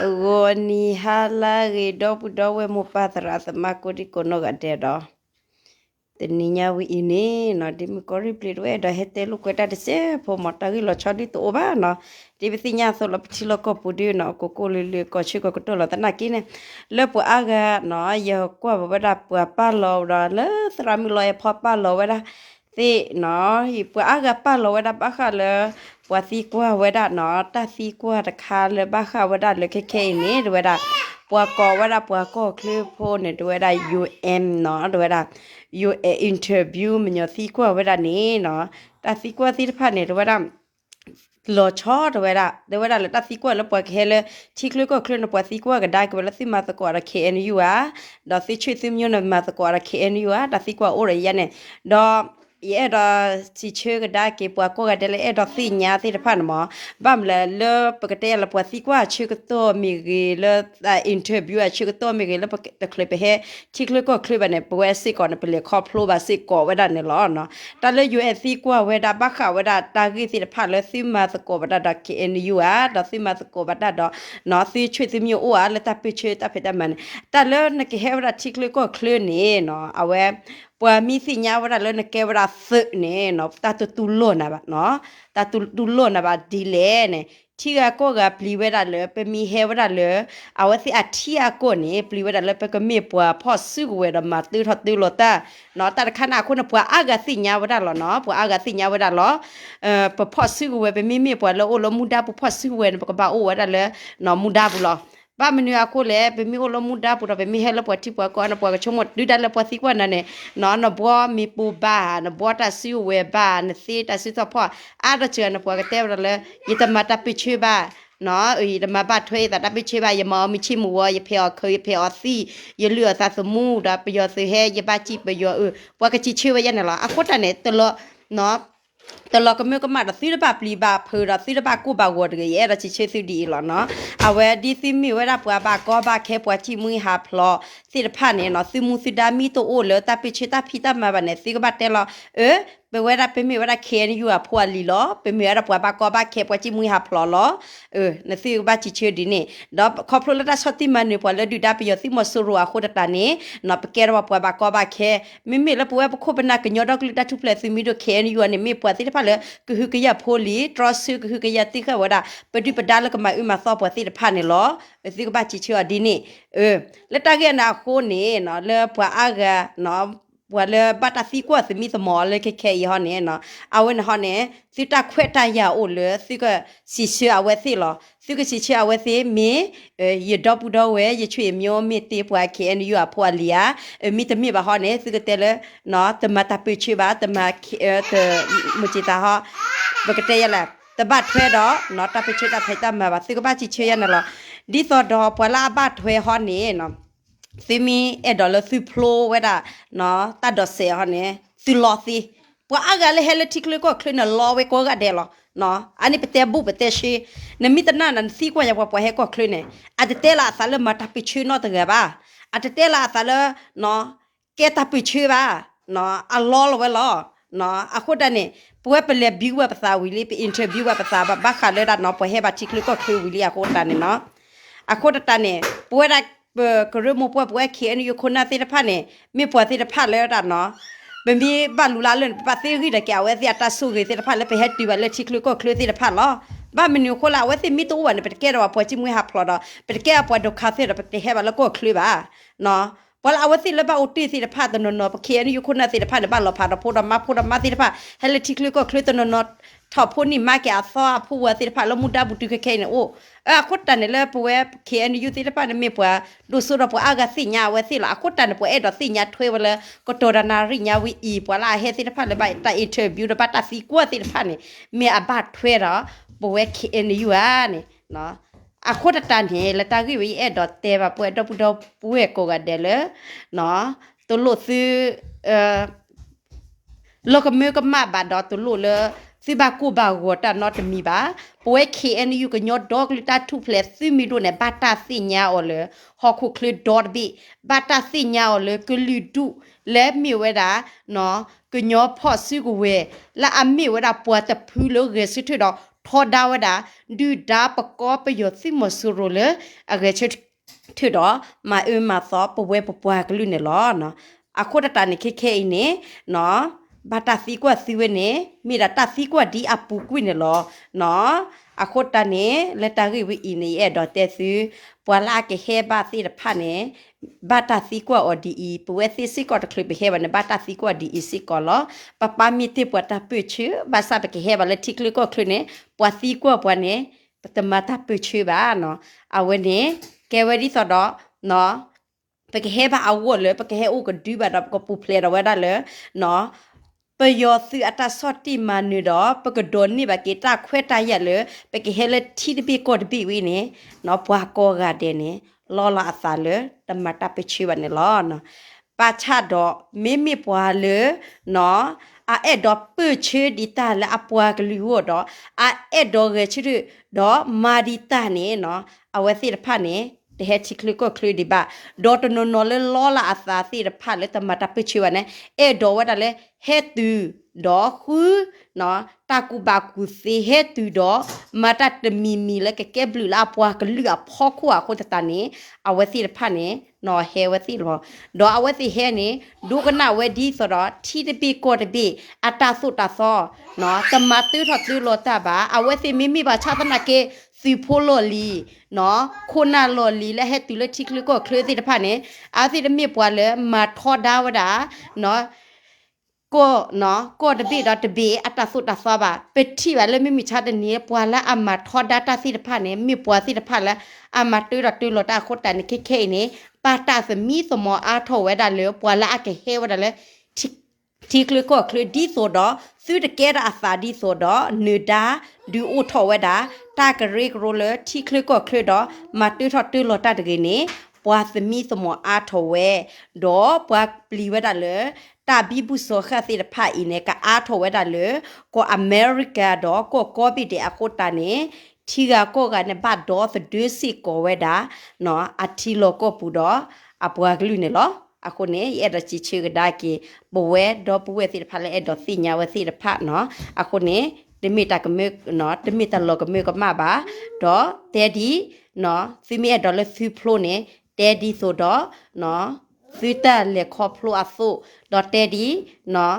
go ni hala ge do pu do we mo pa tra ta ma ko di ko no ga de do te ni nya wi ini no di mi ko ri pli we do he te lu ko ta de se po mo ta gi lo cho di to ba no di bi nya so lo chi lo ko pu di no ko ko le le ko chi ko ko to lo ta na ki ne le pu a ga no yo ko ba ba da pu pa lo da le tra mi lo e po pa lo we da ဝစီကွာဝဒနော်တစီကွာတခါလေဘခဝဒလေခေခေနေဝဒပွာကောဝဒပွာကောကလေဖိုနေဝဒ UN နော်ဝဒ UN interview မညစီကွာဝဒနေနော်တစီကွာစီတဖတ်နေဝဒလောချောတဝဲရတဝဲရလတစီကွလပွက်ခဲလချိကလကခလနပွက်စီကွကဒါကဘလစီမစကွာရ KNU 啊ဒေါ်စီချွေစီမျိုးနမစကွာရ KNU 啊တစီကွအိုရရနေဒေါ် วเวดานี่เนาะตาซีกัวซีพันเนี่ยด้วยดา lo cho de vera de vera le ta si kwa le po ke le chi kle ko kle no po si kwa ga dai ko le si ma ta ko ra KNU a da si chi si myo no ma ta ko ra KNU a da si kwa o re ya ne do ye da si che ga da ke po ko ga de le e do si nya si de phan mo bam le le pa ke te le po si kwa chi ko to mi ge le da interview a chi ko to mi ge le pa ke kle pe he chi kle ko kle ba ne po si ko ne pe le kho plo ba si ko we da ne lo no ta le USC kwa we da ba kha we da ta gi si de phan le si ma สกอบดัดดักเอ็นยูอ่ะดอสิมาสกอบดัดดอนอสิช่วยสิมีโอ้อ่ะแล้วตาไปช่วยตาเพดมันแต่แล้วนักเฮวราทิกเลยก็เคลื่อนนี่เนาะเอาไว้ ပွာမိစီညာဝရလနကေဝရသနေနော်တာတူတူလောနာဘာနော်တာတူတူလောနာဘာဒီလေနေတီကကောကပလီဝဲတာလေပမီဟဲဝတာလေအဝစီအတီယကောနေပလီဝဲတာလေပကမေပွာဖော့စုဝဲတာမတူထတူလောတာနော်တာခနာခုနပွာအာဂစီညာဝတာလောနော်ပွာအာဂစီညာဝတာလောအပဖော့စုဝဲပမီမေပွာလောအိုလောမူဒါပဖော့စုဝဲပကဘာအိုဝဲတာလေနော်မူဒါဘူးလော ba menu akule be mi olo muda pura be mi hele po ti po ko na po chomo du dale po si ko na ne no no bo mi pu ba na bo ta si we ba na si ta si to po a da che na po ka te ra le i ta ma ta pi chi ba နော်အီဓမ္မပတ်ထွေးတာတပိချိပါယမောမိချိမူဝယဖေော်ခေဖေော်စီယလျောသသမှုဒါပယောစေဟေယပချိပယောဘဝကချိချိဝယနလာအခွတ်တနဲ့တလနော် တလကမြကမတစီရပါပလီပါဖေရစီရပါကိုပါဝတ်ရေရချိချေစီဒီလောနော်အဝဲဒီစီမီဝဲရပွားပါကောပါခဲပွားချီမွေးဟာဖလောစီရဖာနေနော်စီမူစီဒာမီတိုအိုလောတပိချေတာဖီတာမဘာနေစီကဘတဲလောအဲပဝဲရပမေဝရခဲနယူအဖွာလီလောပမေရပွားပါကောပါခဲပွားချီမွေးဟာဖလောလောအဲနစီကဘချီချေဒီနေတော့ခေါဖလိုလတာဆောတိမန်နေပွားလဒူဒါပီယစီမဆူရဝခိုဒတာနေနော်ပကဲရပွားပါကောပါခဲမိမိလပွားပခုပနာကညောတော့ကလတာထူဖလက်စီမီတို့ခဲနယူအနေမိပွားစီတဖာากญอดอกลิตาทุเพลสิมิโดแค่นี่อยู่นี่มีปวสิทพะle ကဟုကရဖိုလီထရဆုကဟုကရတိခဝဒပတိပဒါလကမဥမသောပတိတဖာနေလောအစီကပချီချောဒီနေအဲလက်တကဲနာခိုးနေနော်လေပွာအာကနော် ဘွာလေဘတာစီကွာစမီစမောလေခဲခဲရဟနေနော်အဝနဟနေစီတခွဲ့တရအိုလေစီကစီချအဝဲစီလောစီကစီချအဝဲစီမင်းရဒပူတော့ဝဲရချွေမျိုးမတေပွားခဲအန်ယူအဖွာလီယာမိတမိဘဟနေစီကတဲလေနော်တမတာပိချပါတမတမချတာဟာဘကတဲရလာတပတ်ထွဲတော့နော်တပိချတာဖိတမပါစီကပါချီချေရနလောဒီတော့တော့ပွာလာဘတ်ထွဲဟောနေနော် စီမီအဲ့ဒေါ်လာစီဖလိုဝဲတာနော်တတ်တော့ဆေဟနေစီလောစီပွာအကလည်းဟဲလတိကလကိုခလနလောဝဲကိုကတဲ့လောနော်အနိပတဲ့ဘူးပတဲ့ရှိနမီတနာနန်စီကွာရပွားဟဲကိုခလနေအတတဲလာဆာလမတာပိချီနော်တကပါအတတဲလာဆာလနော်ကဲတာပိချီပါနော်အလောလဝဲလောနော်အခုတနေ့ပွဲပလက်ဘီဝဲပစာဝီလေးပအင်တာဗျူးဝဲပစာဘဘခါလဲတာနော်ပွာဟဲပါတိကလကိုခလဝီလေးအခုတနေ့နော်အခုတနေ့ပွဲ တာကရမပွားပွားခေအန်ယခုနာတေတဖာနေမေပွားတေတဖာလဲတာနော်ဘယ်မီဘာလူလာလန်ပတ်သေးရီတကဝဲစီအတဆူရီတေတဖာလဲပဲဟက်တီဝဲလက်ချီကလကိုကလတေတဖာလောဘာမနူခိုလာဝဲစီမီတိုဝနပတကဲတော့ပွားချီမွေဟာဖလောတော့ပတကဲပွားဒုခါသေးတော့ပတဟဲဘာလကိုကလပါနော် ပလာအဝစီလဘအူတီစီတဖတ်တနော်နော်ပခေအန်ယူခုနာစီတဖတ်ဘာလောဖာတော့ဖိုဒမဖိုဒမစီတဖတ်ဟဲလက်တီကလကိုကလတနော်နော်ထောက်ဖို့နိမကဲအသောဖူဝစီတဖတ်လမှုတာဘူးတူခဲခဲနေအိုအခုတန်လေပွေခေအန်ယူစီတဖတ်မေပွာဒုဆူရပွာအဂစီညာဝစီလာအခုတန်ပွေအဲ့တော့စီညာထွေးဝလဲကတော်ဒနာရိညာဝီအီပွာလာဟဲစီတဖတ်လေဘိုင်တာအင်တာဗျူးတပတ်တာစီကွာစီတဖတ်နေမေအဘတ်ထွေးတော့ပွေခေအန်ယူအာနေနော် အခုတတန်ဟဲလတာကြီးဝီအဲ့တော့တဲပါပွေတော့ပူတော့ပွေကိုကတယ်လေနော်တလို့စီအဲလောကမေကမဘာတော့တလို့လေစီဘာကူဘာဝတာ not mi ba poe knu ko nyot dog lita tu ple si mi do ne bata si nya o le ho ku kle dot bi bata si nya o le ku lu du le mi we da no ko nyo pho si ku we la a mi we da po ta phu lo ge si tu do ထောဒါဝဒါဒူဒါပကောပယောစီမဆူရိုလေအကဲချစ်ထူတော့မအမသောပဝဲပပွားကလူနေလောနော်အခုတတနေခေခေနေနော် ဘာတာစီကွာစီဝဲနေမိတာတာစီကွာဒီအပူကွနေလောနော်အခုတနေလက်တာကြီးဝီနေအဲ့တော့တဲ့စီပွာလာကေဟဲဘာစီတဖာနေဘာတာစီကွာအော်ဒီပဝဲစီစီကောတခလဘဟဲဘာနေဘာတာစီကွာဒီစီကောလောပပမီတေပွာတာပွချူဘာစာပကေဟဲဘာလက်တိကလကောခလနေပွာစီကွာပွာနေပတမတာပွချူဘာနော်အဝနေကဲဝဒီဆိုတော့နော်ပကေဟဲဘာအဝလေပကေဟဲဥကဒူဘာတော့ကပူဖလေတော့ဝဒါလေနော် ပယောစီအတာစော့တီမနူတော့ပကဒွန်နိဘကေတာခွဲတရလေပကေဟဲလက်တီတပိကောတပိဝိနေနော်ဘွာကောကတဲ့နေလောလာအစာလေတမတာပချီဝနေလောနော်ပါချတော့မိမိဘွာလေနော်အအဲ့တော့ပချီဒီတာလေအပွားကလူတော့အအဲ့တော့ကချီတော့မာဒီတာနေနော်အဝဲစီတဖတ်နေ တဟချီကလကိုကလဒီဘာဒေါ်တနိုနိုလေလောလာအသာစီတဖတ်လေတမတာပချီဝနေအဲ့တော့ဝတ်တယ်ဟဲတူဒေါ်ခူနော်တာကူဘာကူစီဟဲတူဒေါ်မတတ်တမီမီလေကကဲဘလူလာပွားကလူအဖောခုအခုတတနေအဝဲစီတဖတ်နေနော်ဟဲဝဲစီလောဒေါ်အဝဲစီဟဲနေဒုကနာဝဲဒီဆိုတော့ထီတပီကောတပီအတာဆုတာသောနော်တမတူထတူလောတာဘာအဝဲစီမိမိဘာချတနာကေ စီဖိုလိုလီနော်ခုနာလိုလီလဲဟဲတူလက်တိကလကိုခရစီတဖတ်နေအာစီတမြပွားလဲမထောဒါဝဒါနော်ကိုနော်ကိုတပိတော့တပိအတဆုတဆဘာပတိပါလဲမိမိချတဲ့နေပွာလာအမထောဒတာစီတဖတ်နေမိပွာစီတဖတ်လဲအမတူရတူလတာခတန်ခိခေနေပါတာစမီစမောအားထောဝဲတာလေပွာလာအကေဟဲဝဒါလဲတိတီကလကိုကလဒီဆိုတော့သူတကဲတာအစာဒီဆိုတော့နေတာဒူအိုထောဝဲတာ တာကရိကရိုလတီကလကိုကလတော့မတူထတူလတာတကေနေပွာစမီစမောအားထောဝဲတော့ပွာပလီဝဲတာလေတာဘီဘူးဆိုခသီတဖာအင်းကအားထောဝဲတာလေကိုအမေရိကတော့ကိုကောပီတဲ့အခုတာနေထီကကိုကနေဘတ်တော့သဒွစီကိုဝဲတာနော်အထီလောကိုပူတော့အပွားကလူနေလောအခုနေအဲ့ဒါချီချီကဒါကီဘဝဲတော့ဘဝဲသီတဖာလေအဲ့တော့စီညာဝဲသီတဖာနော်အခုနေ တမီတာကမေနော်တမီတာလောကမေကမပါတော့တဲဒီနော်စီမီအဲ့တော့လေဖီဖလိုနေတဲဒီဆိုတော့နော်သူတလေခေါဖလိုအဆုဒေါ်တဲဒီနော်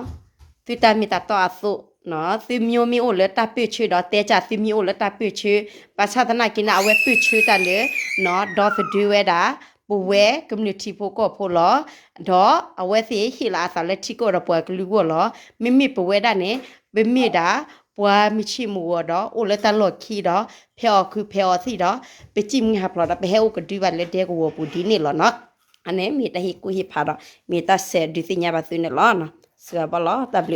သူတမီတာတော့အဆုနော်သူမျိုးမျိုးလေတပ်ပြချွေတော့တဲချသူမျိုးလေတပ်ပြချွေပါချသနာကိနာအဝဲပြချွေတလေနော်ဒေါ်သဒူဝဲတာပဝဲ community ဖို့ကောဖို့လောတော့အဝဲစီဟီလာဆာလက်တီကိုတော့ပွဲကလူကိုလောမိမိပဝဲတာနေမိမိတာ ပွားမိချိမူတော့အိုလက်တလော့ခီတော့ဖျော်ခုဖျော်စီတော့ပจิมငါဖလာတော့ဘဲဥကဒီဝလက်တဲ့ကိုပူဒီနေလောနော်အနေမီတဟိကူဟိဖာတော့မီတဆဲဒီစညာပါသွင်းလောနော်စကဘလောတဘလ